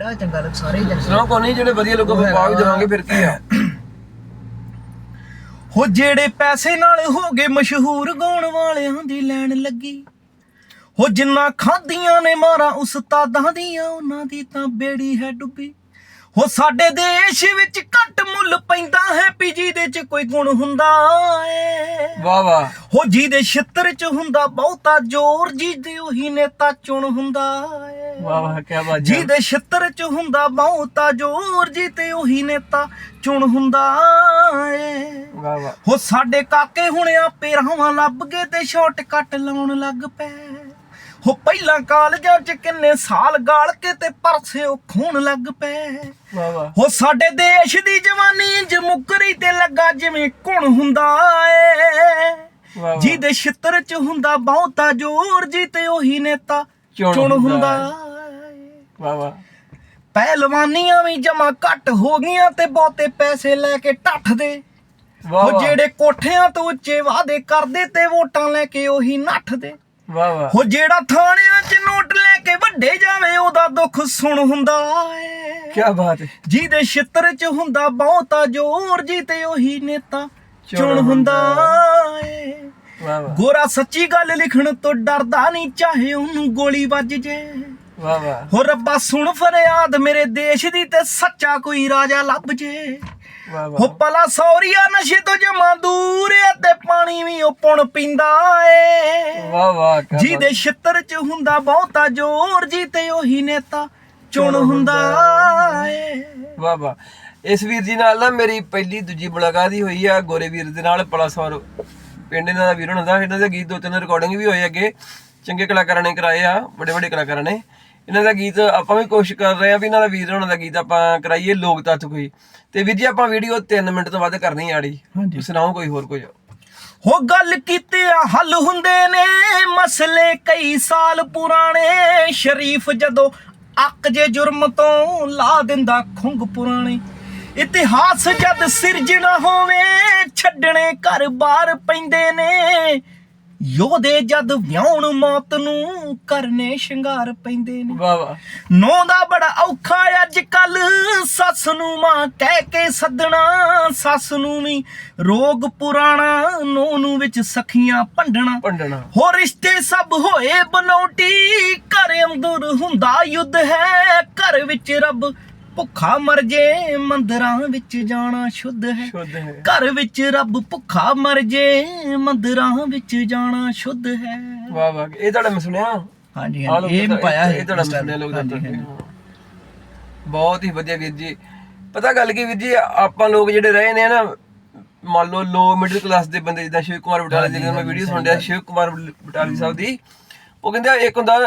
ਕਿਹੜਾ ਚੰਗਾ ਲੱਗ ਸਾਰੇ ਚੰਗੇ। ਸੁਣਾਓ ਕੋਈ ਨਹੀਂ ਜਿਹੜੇ ਵਧੀਆ ਲੋਕਾਂ ਨੂੰ ਪਾ ਵੀ ਦੇਵਾਂਗੇ ਫਿਰ ਕੀ ਆ? ਹੋ ਜਿਹੜੇ ਪੈਸੇ ਨਾਲ ਹੋ ਗਏ ਮਸ਼ਹੂਰ ਗਾਉਣ ਵਾਲਿਆਂ ਦੀ ਲੈਣ ਲੱਗੀ। ਹੋ ਜਿੰਨਾ ਖਾਦੀਆਂ ਨੇ ਮਾਰਾਂ ਉਸਤਾਦਾਂ ਦੀਆਂ ਉਹਨਾਂ ਦੀ ਤਾਂ ਬੇੜੀ ਹੈ ਡੁੱਬੀ। ਹੋ ਸਾਡੇ ਦੇਸ਼ ਵਿੱਚ ਘੱਟ ਮੁੱਲ ਪੈਂਦਾ ਹੈ ਪੀਜੀ ਦੇ ਚ ਕੋਈ ਗੁਣ ਹੁੰਦਾ ਏ। ਵਾਹ ਵਾਹ। ਹੋ ਜਿਹਦੇ ਛਿੱਤਰ ਚ ਹੁੰਦਾ ਬਹੁਤਾ ਜ਼ੋਰ ਜਿਹਦੇ ਉਹੀ ਨੇਤਾ ਚੁਣ ਹੁੰਦਾ ਵਾਹ ਵਾਹ ਕੀ ਬਾਤ ਜੀ ਜਿਹਦੇ ਛਿੱਤਰ ਚ ਹੁੰਦਾ ਬਹੁਤਾ ਜ਼ੋਰ ਜੀ ਤੇ ਉਹੀ ਨੇਤਾ ਚੁਣ ਹੁੰਦਾ ਏ। ਵਾਹ ਵਾਹ। ਹੋ ਸਾਡੇ ਕਾਕੇ ਹੁਣ ਆਪੇ ਰਾਵਾਂ ਲੱਭ ਗਏ ਤੇ ਸ਼ਾਰਟਕਟ ਲਾਉਣ ਲੱਗ ਪਏ। ਹੋ ਪਹਿਲਾਂ ਕਾਲਜਾਂ ਚ ਕਿੰਨੇ ਸਾਲ ਗਾਲ ਕੇ ਤੇ ਪਰਸੇ ਉਹ ਖੂਨ ਲੱਗ ਪਏ। ਵਾਹ ਵਾਹ। ਹੋ ਸਾਡੇ ਦੇਸ਼ ਦੀ ਜਵਾਨੀ ਇੰਜ ਮੁਕਰੀ ਤੇ ਲੱਗਾ ਜਿਵੇਂ ਘੁਣ ਹੁੰਦਾ ਏ। ਜਿਹਦੇ ਛਿੱਤਰ ਚ ਹੁੰਦਾ ਬਹੁਤਾ ਜ਼ੋਰ ਜੀ ਤੇ ਉਹੀ ਨੇਤਾ ਚੁਣ ਹੁੰਦਾ ਵਾਹ ਵਾਹ। ਪਹਿਲਵਾਨੀਆਂ ਵੀ ਜਮਾ ਘੱਟ ਹੋ ਗਈਆਂ ਤੇ ਬਹੁਤੇ ਪੈਸੇ ਲੈ ਕੇ ਟੱਠਦੇ ਵਾਹ ਉਹ ਵਾਹ। ਜਿਹੜੇ ਕੋਠਿਆਂ ਤੋਂ ਉੱਚੇ ਵਾਅਦੇ ਕਰਦੇ ਤੇ ਵੋਟਾਂ ਲੈ ਕੇ ਉਹੀ ਨੱਠਦੇ ਵਾਹ ਵਾਹ। ਉਹ ਜਿਹੜਾ ਥਾਣਿਆਂ 'ਚ ਨੋਟ ਲੈ ਕੇ ਵੱਡੇ ਜਾਵੇ ਉਹਦਾ ਦੁੱਖ ਸੁਣ ਹੁੰਦਾ ਏ। ਕੀ ਬਾਤ ਹੈ ਜਿਹਦੇ ਛਿੱਤਰ 'ਚ ਹੁੰਦਾ ਬਹੁਤਾ ਜ਼ੋਰ ਜੀ ਤੇ ਉਹੀ ਨੇਤਾ ਚੁਣ ਚੁਣ ਹੁੰਦਾ ਏ। ਵਾਹ ਵਾਹ। ਗੋਰਾ ਸੱਚੀ ਗੱਲ ਲਿਖਣ ਤੋਂ ਡਰਦਾ ਨਹੀਂ ਚਾਹੇ ਉਹਨੂੰ ਗੋਲੀ ਵੱਜ ਜੇ। ਵਾਹ ਵਾਹ। ਹੋ ਰੱਬਾ ਸੁਣ ਫਰਿਆਦ ਮੇਰੇ ਦੇਸ਼ ਦੀ ਤੇ ਸੱਚਾ ਕੋਈ ਰਾਜਾ ਲੱਭ ਜੇ। ਵਾਹ ਹੋ ਪਲਾ ਸੌਰੀਆ ਨਸ਼ੇ ਤੋਂ ਜਮਾ ਦੂਰ ਏ ਤੇ ਪਾਣੀ ਵੀ ਉਹ ਪੁਣ ਪਿੰਦਾ ਏ। ਵਾਹ ਵਾਹ। ਜਿਹਦੇ ਛਿੱਤਰ ਚ ਹੁੰਦਾ ਬਹੁਤਾ ਜ਼ੋਰ ਜੀ ਤੇ ਉਹੀ ਨੇਤਾ ਚੁਣ ਹੁੰਦਾ ਏ। ਵਾਹ ਵਾਹ। ਇਸ ਵੀਰ ਜੀ ਨਾਲ ਨਾ ਮੇਰੀ ਪਹਿਲੀ ਦੂਜੀ ਮੁਲਾਕਾਤ ਹੀ ਹੋਈ ਆ ਗੋਰੇ ਵੀਰ ਦੇ ਨਾਲ ਪਲਾਸੌਰ ਪਿੰਡ ਇਹਨਾਂ ਦਾ ਵੀਰ ਹੁੰਦਾ। ਇਹਨਾਂ ਦੇ ਗੀਤ ਦੋ ਤਿੰਨ ਰਿਕਾਰਡਿੰਗ ਵੀ ਹੋਏ ਅੱਗੇ। ਚੰਗੇ ਕਲਾਕਾਰਾਂ ਨੇ ਕਰਾਏ ਆ ਵੱਡੇ ਵੱਡੇ ਕਲਾਕਾਰਾਂ ਨੇ। ਇਹਨਾਂ ਦਾ ਗੀਤ ਆਪਾਂ ਵੀ ਕੋਸ਼ਿਸ਼ ਕਰ ਰਹੇ ਆ ਵੀ ਇਹਨਾਂ ਦਾ ਵੀਰ ਹੋਣਾ ਦਾ ਗੀਤ ਆਪਾਂ ਕਰਾਈਏ ਲੋਕ ਤੱਤ ਕੋਈ। ਤੇ ਵੀਰ ਜੀ ਆਪਾਂ ਵੀਡੀਓ 3 ਮਿੰਟ ਤੋਂ ਵੱਧ ਕਰਨੀ ਆੜੀ। ਹਾਂਜੀ। ਸੁਣਾਓ ਕੋਈ ਹੋਰ ਕੁਝ ਹੋ ਗੱਲ ਕੀਤੇ ਆ ਹੱਲ ਹੁੰਦੇ ਨੇ ਮਸਲੇ ਕਈ ਸਾਲ ਪੁਰਾਣੇ। ਸ਼ਰੀਫ ਜਦੋਂ ਅੱਕ ਜੇ ਜੁਰਮ ਤੋਂ ਲਾ ਦਿੰਦਾ ਖੁੰਗ ਪੁਰਾਣੇ। ਇਤਿਹਾਸ ਜਦ ਸਿਰਜਣਾ ਹੋਵੇ ਛੱਡਣੇ ਘਰ ਬਾਰ ਪੈਂਦੇ ਨੇ। ਯੋਧੇ ਜਦ ਵਿਆਹਣ ਮੌਤ ਨੂੰ ਕਰਨੇ ਸ਼ਿੰਗਾਰ ਪੈਂਦੇ ਨੇ। ਵਾਹ ਵਾਹ। ਨੌ ਦਾ ਬੜਾ ਔਖਾ ਅੱਜ ਕੱਲ ਸੱਸ ਨੂੰ ਮਾਂ ਕਹਿ ਕੇ ਸੱਦਣਾ ਸੱਸ ਨੂੰ ਵੀ ਰੋਗ ਪੁਰਾਣਾ ਨੌ ਨੂੰ ਵਿੱਚ ਸਖੀਆਂ ਭੰਡਣਾ। ਭੰਡਣਾ। ਹੋ ਰਿਸ਼ਤੇ ਸਭ ਹੋਏ ਬਨੌਟੀ ਘਰ ਅੰਦਰ ਹੁੰਦਾ ਯੁੱਧ ਹੈ ਘਰ ਵਿੱਚ ਰੱਬ ਭੁੱਖਾ ਮਰ ਜੇ ਮੰਦਰਾਂ ਵਿੱਚ ਜਾਣਾ ਸ਼ੁੱਧ ਹੈ। ਸ਼ੁੱਧ ਹੈ। ਘਰ ਵਿੱਚ ਰੱਬ ਭੁੱਖਾ ਮਰ ਜੇ ਮੰਦਰਾਂ ਵਿੱਚ ਜਾਣਾ ਸ਼ੁੱਧ ਹੈ। ਵਾਹ ਵਾਹ। ਇਹ ਤੁਹਾਡਾ ਮੈਂ ਸੁਣਿਆ? ਹਾਂਜੀ ਹਾਂਜੀ। ਇਹ ਤਾਂ- ਪਾਇਆ ਹੈ। ਇਹ ਤੁਹਾਡਾ। ਸੁਣਿਆ ਲੋਕ। ਹਾਂ। ਬਹੁਤ ਹੀ ਵਧੀਆ ਵੀਰ ਜੀ। ਪਤਾ ਗੱਲ ਕੀ ਵੀਰ ਜੀ ਆਪਾਂ ਲੋਕ ਜਿਹੜੇ ਰਹੇ ਨੇ ਨਾ ਮੰਨ ਲਓ ਲੋ ਮਿਡਲ ਕਲਾਸ ਦੇ ਬੰਦੇ ਜਿੱਦਾਂ ਸ਼ਿਵ ਕੁਮਾਰ ਬਟਾਲੇ ਦੀ ਜਦੋਂ ਮੈਂ ਵੀਡੀਓ ਸੁਣ ਰਿਹਾ ਸ਼ਿਵ ਕੁਮਾਰ ਬਟਾਲੀ ਸਾਹਿਬ ਦੀ। ਉਹ ਕਹਿੰਦੇ ਆ, ਇੱਕ ਹੁੰਦਾ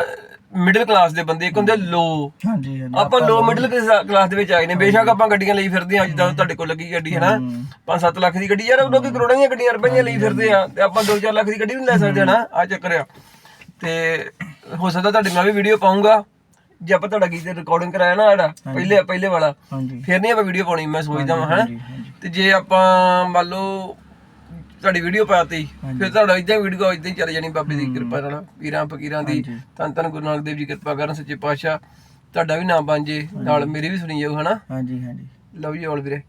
ਮਿਡਲ ਕਲਾਸ ਦੇ ਬੰਦੇ ਇੱਕ ਹੁੰਦੇ ਲੋ ਹਾਂਜੀ ਹਾਂਜੀ ਆਪਾਂ ਲੋ ਮਿਡਲ ਕਲਾਸ ਦੇ ਵਿੱਚ ਆਏ ਨੇ। ਬੇਸ਼ੱਕ ਆਪਾਂ ਗੱਡੀਆਂ ਲਈ ਫਿਰਦੇ ਆ ਜਿੱਦਾਂ ਤੁਹਾਡੇ ਕੋਲ ਲੱਗੀ ਗੱਡੀ ਹੈ। ਨਾ 5-7 ਲੱਖ ਦੀ ਗੱਡੀ ਯਾਰ ਉਹ ਲੋਕੀ ਕਰੋੜਾਂ ਦੀਆਂ ਗੱਡੀਆਂ ਰੁਪਈਆਂ ਲਈ ਫਿਰਦੇ ਆ ਤੇ ਆਪਾਂ 2-4 ਲੱਖ ਦੀ ਗੱਡੀ ਨਹੀਂ ਲੈ ਸਕਦੇ ਹਨਾ? ਆ ਚੱਕਰ ਆ। ਤੇ ਹੋ ਸਕਦਾ ਤੁਹਾਡੇ ਨਾਲ ਵੀ ਵੀਡੀਓ ਪਾਉਂਗਾ। ਜੇ ਆਪਾਂ ਤੁਹਾਡਾ ਗੀਤ ਰਿਕਾਰਡਿੰਗ ਕਰਾਇਆ ਨਾ ਸਾਡਾ ਪਹਿਲੇ ਪਹਿਲੇ ਵਾਲਾ ਹਾਂਜੀ। ਫਿਰ ਨਹੀਂ ਆਪਾਂ ਵੀਡੀਓ ਪਾਉਣੀ ਮੈਂ ਸੋਚਦਾ ਹਾਂ। ਤੇ ਜੇ ਆਪਾਂ ਮੰਨ ਲਓ ਤੁਹਾਡੀ ਵੀਡੀਓ ਪਾਤੀ ਫਿਰ ਤੁਹਾਡਾ ਇਦਾਂ ਵੀਡੀਓ ਇਦਾਂ ਹੀ ਚੱਲ ਜਾਣੀ ਬਾਬੇ ਦੀ ਕਿਰਪਾ ਨਾਲ। ਪੀਰਾਂ ਫਕੀਰਾਂ ਦੀ ਧੰਨ ਧੰਨ ਗੁਰੂ ਨਾਨਕ ਦੇਵ ਜੀ ਕਿਰਪਾ ਕਰਨ ਸੱਚੇ ਪਾਤਸ਼ਾਹ। ਤੁਹਾਡਾ ਵੀ ਨਾਮ ਬਣ ਜੇ ਨਾਲ ਮੇਰੇ ਵੀ ਸੁਣੀ ਜਾਊ ਹਨਾ? ਹਾਂਜੀ ਹਾਂਜੀ। ਲਓ ਜੀ ਔਲ ਵੀਰੇ।